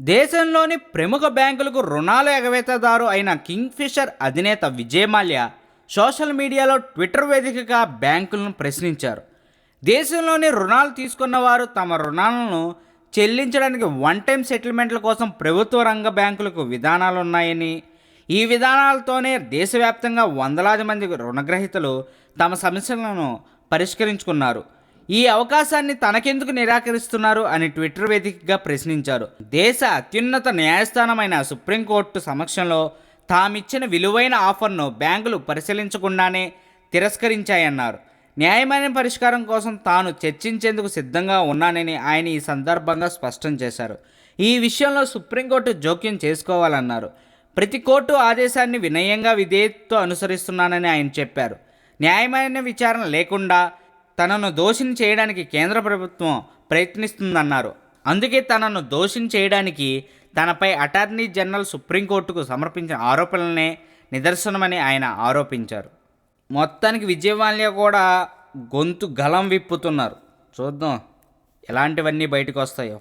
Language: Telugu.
దేశంలోని ప్రముఖ బ్యాంకులకు రుణాలు ఎగవేతదారు అయిన కింగ్ఫిషర్ అధినేత విజయ్ మాల్యా సోషల్ మీడియాలో ట్విట్టర్ వేదికగా బ్యాంకులను ప్రశ్నించారు. దేశంలోని రుణాలు తీసుకున్న వారు తమ రుణాలను చెల్లించడానికి వన్ టైం సెటిల్మెంట్ల కోసం ప్రభుత్వ రంగ బ్యాంకులకు విధానాలు ఉన్నాయని ఈ విధానాలతోనే దేశవ్యాప్తంగా వందలాది మంది రుణగ్రహీతలు తమ సమస్యలను పరిష్కరించుకున్నారు. ఈ అవకాశాన్ని తనకెందుకు నిరాకరిస్తున్నారు అని ట్విట్టర్ వేదికగా ప్రశ్నించారు. దేశ అత్యున్నత న్యాయస్థానమైన సుప్రీంకోర్టు సమక్షంలో తామిచ్చిన విలువైన ఆఫర్ను బ్యాంకులు పరిశీలించకుండానే తిరస్కరించాయన్నారు. న్యాయమైన పరిష్కారం కోసం తాను చర్చించేందుకు సిద్ధంగా ఉన్నానని ఆయన ఈ సందర్భంగా స్పష్టం చేశారు. ఈ విషయంలో సుప్రీంకోర్టు జోక్యం చేసుకోవాలన్నారు. ప్రతి కోర్టు ఆదేశాన్ని వినయంగా విధేయతతో అనుసరిస్తున్నానని ఆయన చెప్పారు. న్యాయమైన విచారణ లేకుండా తనను దోషిని చేయడానికి కేంద్ర ప్రభుత్వం ప్రయత్నిస్తుందన్నారు. అందుకే తనను దోషిని చేయడానికి తనపై అటార్నీ జనరల్ సుప్రీంకోర్టుకు సమర్పించిన ఆరోపణలనే నిదర్శనమని ఆయన ఆరోపించారు. మొత్తానికి విజయవాల్య కూడా గొంతు గలం విప్పుతున్నారు. చూద్దాం ఎలాంటివన్నీ బయటకు వస్తాయో